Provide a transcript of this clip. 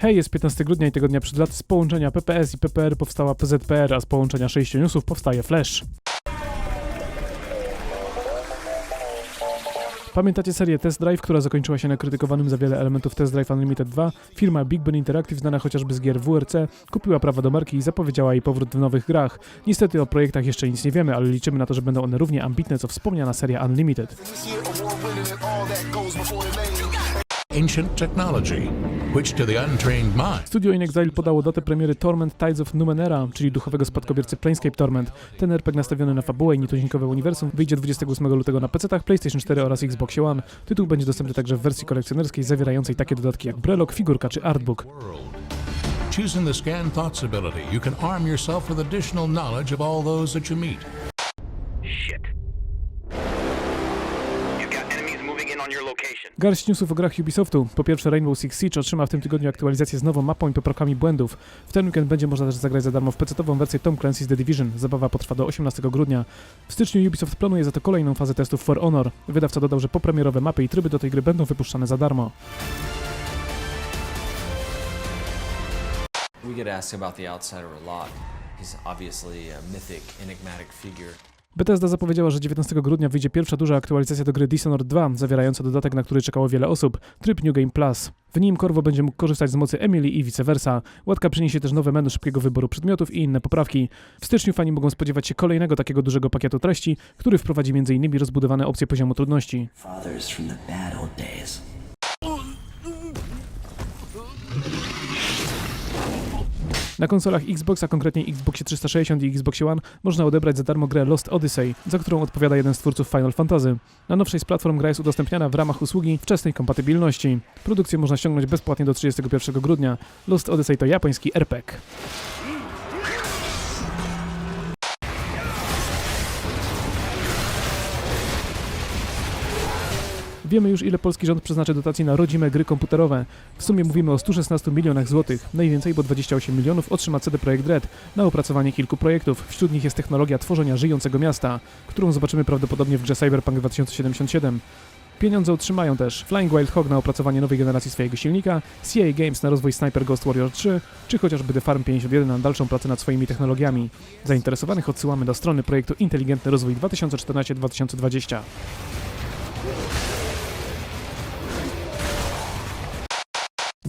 Hej, jest 15 grudnia i tego dnia przed laty z połączenia PPS i PPR powstała PZPR, a z połączenia 6 newsów powstaje Flash. Pamiętacie serię Test Drive, która zakończyła się na krytykowanym za wiele elementów Test Drive Unlimited 2? Firma Big Ben Interactive, znana chociażby z gier WRC, kupiła prawa do marki i zapowiedziała jej powrót w nowych grach. Niestety o projektach jeszcze nic nie wiemy, ale liczymy na to, że będą one równie ambitne co wspomniana seria Unlimited. Ancient technology, which to the untrained mind Studio In Exile podało datę premiery Torment Tides of Numenera, czyli duchowego spadkobiercy Planescape Torment. Ten RPG nastawiony na fabułę i nietuzinkowe uniwersum wyjdzie 28 lutego na PC-tach, PlayStation 4 oraz Xbox One. Tytuł będzie dostępny także w wersji kolekcjonerskiej zawierającej takie dodatki jak Brelok, figurka czy artbook. Choosing the scan thoughts ability, you can arm yourself with additional knowledge of all those that you meet. Garść newsów o grach Ubisoftu. Po pierwsze Rainbow Six Siege otrzyma w tym tygodniu aktualizację z nową mapą i poprawkami błędów. W ten weekend będzie można też zagrać za darmo w PC-ową wersję Tom Clancy's The Division. Zabawa potrwa do 18 grudnia. W styczniu Ubisoft planuje za to kolejną fazę testów For Honor. Wydawca dodał, że popremierowe mapy i tryby do tej gry będą wypuszczane za darmo. We get asked about the Outsider a lot. He's obviously a mythic, enigmatic figure. Bethesda zapowiedziała, że 19 grudnia wyjdzie pierwsza duża aktualizacja do gry Dishonored 2, zawierająca dodatek, na który czekało wiele osób, tryb New Game Plus. W nim Corvo będzie mógł korzystać z mocy Emily i vice versa. Łatka przyniesie też nowe menu szybkiego wyboru przedmiotów i inne poprawki. W styczniu fani mogą spodziewać się kolejnego takiego dużego pakietu treści, który wprowadzi m.in. rozbudowane opcje poziomu trudności. fathers from the bad old days. Na konsolach Xbox, a konkretnie Xboxie 360 i Xboxie One, można odebrać za darmo grę Lost Odyssey, za którą odpowiada jeden z twórców Final Fantasy. Na nowszej z platform gra jest udostępniana w ramach usługi wczesnej kompatybilności. Produkcję można ściągnąć bezpłatnie do 31 grudnia. Lost Odyssey to japoński RPG. Wiemy już, ile polski rząd przeznaczy dotacji na rodzime gry komputerowe. W sumie mówimy o 116 milionach złotych. Najwięcej, bo 28 milionów otrzyma CD Projekt Red na opracowanie kilku projektów. Wśród nich jest technologia tworzenia żyjącego miasta, którą zobaczymy prawdopodobnie w grze Cyberpunk 2077. Pieniądze otrzymają też Flying Wild Hog na opracowanie nowej generacji swojego silnika, CA Games na rozwój Sniper Ghost Warrior 3, czy chociażby The Farm 51 na dalszą pracę nad swoimi technologiami. Zainteresowanych odsyłamy do strony projektu Inteligentny Rozwój 2014-2020.